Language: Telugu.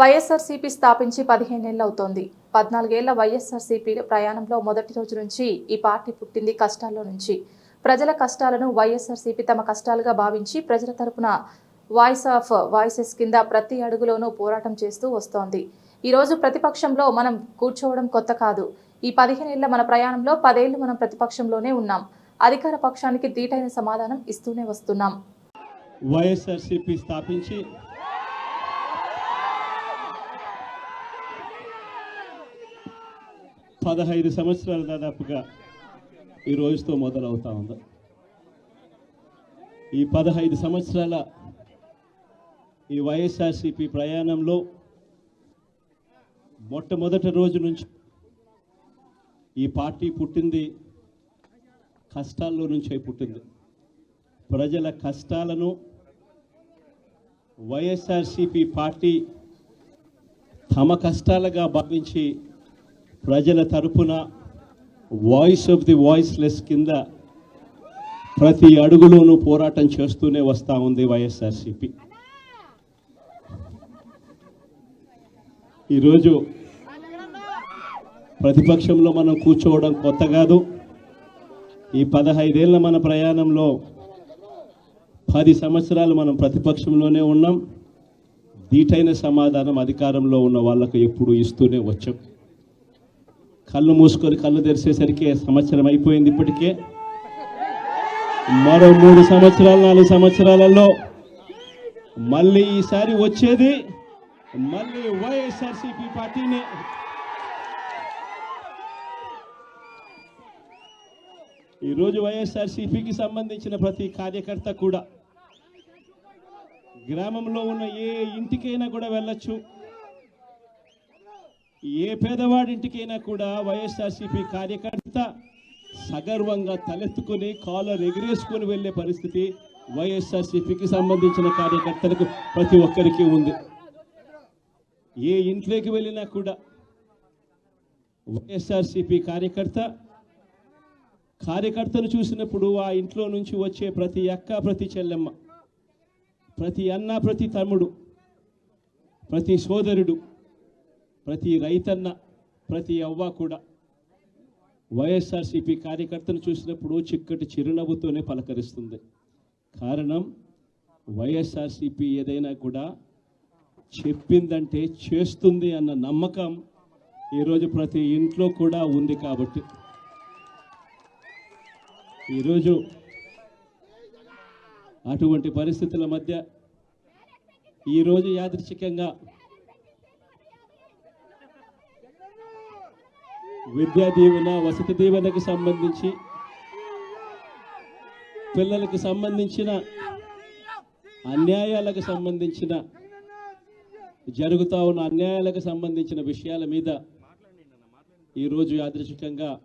వైఎస్ఆర్సీపీ స్థాపించి పదిహేనేళ్ళు అవుతోంది పద్నాలుగేళ్ళ వైఎస్ఆర్సీపీ ప్రయాణంలో మొదటి రోజు నుంచి ఈ పార్టీ పుట్టింది కష్టాల్లో నుంచి. ప్రజల కష్టాలను వైఎస్ఆర్సీపీ తమ కష్టాలుగా భావించి ప్రజల తరపున వాయిస్ ఆఫ్ వాయిసెస్ కింద ప్రతి అడుగులోనూ పోరాటం చేస్తూ వస్తోంది. ఈ రోజు ప్రతిపక్షంలో మనం కూర్చోవడం కొత్త కాదు. ఈ పదిహేనేళ్ళ మన ప్రయాణంలో పదేళ్ళు మనం ప్రతిపక్షంలోనే ఉన్నాం. అధికార పక్షానికి దీటైన సమాధానం ఇస్తూనే వస్తున్నాం. వైఎస్ఆర్సిపి స్థాపించి పదహైదు సంవత్సరాలు దాదాపుగా ఈ రోజుతో మొదలవుతా ఉంది. ఈ పదహైదు సంవత్సరాల ఈ వైఎస్ఆర్సిపి ప్రయాణంలో మొట్టమొదటి రోజు నుంచి ఈ పార్టీ పుట్టింది కష్టాల్లో నుంచే పుట్టింది. ప్రజల కష్టాలను వైఎస్ఆర్సిపి పార్టీ తమ కష్టాలుగా భావించి ప్రజల తరపున వాయిస్ ఆఫ్ ది వాయిస్లెస్ కింద ప్రతి అడుగులోనూ పోరాటం చేస్తూనే వస్తూ ఉంది వైఎస్ఆర్సిపి. ఈరోజు ప్రతిపక్షంలో మనం కూర్చోవడం కొత్త కాదు. ఈ పదహైదేళ్ళ మన ప్రయాణంలో పది సంవత్సరాలు మనం ప్రతిపక్షంలోనే ఉన్నాం. దీటైన సమాధానం అధికారంలో ఉన్న వాళ్ళకు ఎప్పుడు ఇస్తూనే వచ్చాం. కళ్ళు మూసుకొని కళ్ళు తెరిచేసరికి సంవత్సరం అయిపోయింది ఇప్పటికే. మరో మూడు సంవత్సరాలు నాలుగు సంవత్సరాలలో మళ్ళీ ఈసారి వచ్చేది మళ్ళీ వైఎస్ఆర్సీపీ పార్టీని. ఈరోజు వైఎస్ఆర్సీపీకి సంబంధించిన ప్రతి కార్యకర్త కూడా గ్రామంలో ఉన్న ఏ ఇంటికైనా కూడా వెళ్ళొచ్చు. ఏ పేదవాడింటికైనా కూడా వైఎస్ఆర్సీపీ కార్యకర్త సగర్వంగా తలెత్తుకుని కాలర్ ఎగిరేసుకొని వెళ్ళే పరిస్థితి వైఎస్ఆర్సీపీకి సంబంధించిన కార్యకర్తలకు ప్రతి ఒక్కరికి ఉంది. ఏ ఇంట్లోకి వెళ్ళినా కూడా వైఎస్ఆర్సీపీ కార్యకర్త కార్యకర్తను చూసినప్పుడు ఆ ఇంట్లో నుంచి వచ్చే ప్రతి అక్క ప్రతి చెల్లెమ్మ ప్రతి అన్న ప్రతి తమ్ముడు ప్రతి సోదరుడు ప్రతి రైతన్న ప్రతి అవ్వ కూడా వైఎస్ఆర్సీపీ కార్యకర్తను చూసినప్పుడు చిక్కటి చిరునవ్వుతోనే పలకరిస్తుంది. కారణం వైఎస్ఆర్సీపీ ఏదైనా కూడా చెప్పిందంటే చేస్తుంది అన్న నమ్మకం ఈరోజు ప్రతి ఇంట్లో కూడా ఉంది కాబట్టి. ఈరోజు అటువంటి పరిస్థితుల మధ్య ఈరోజు యాదృచ్ఛికంగా విద్యా దీవెన వసతి దీవెనకు సంబంధించి పిల్లలకు సంబంధించిన అన్యాయాలకు సంబంధించిన జరుగుతూ ఉన్న అన్యాయాలకు సంబంధించిన విషయాల మీద ఈరోజు యాదృశికంగా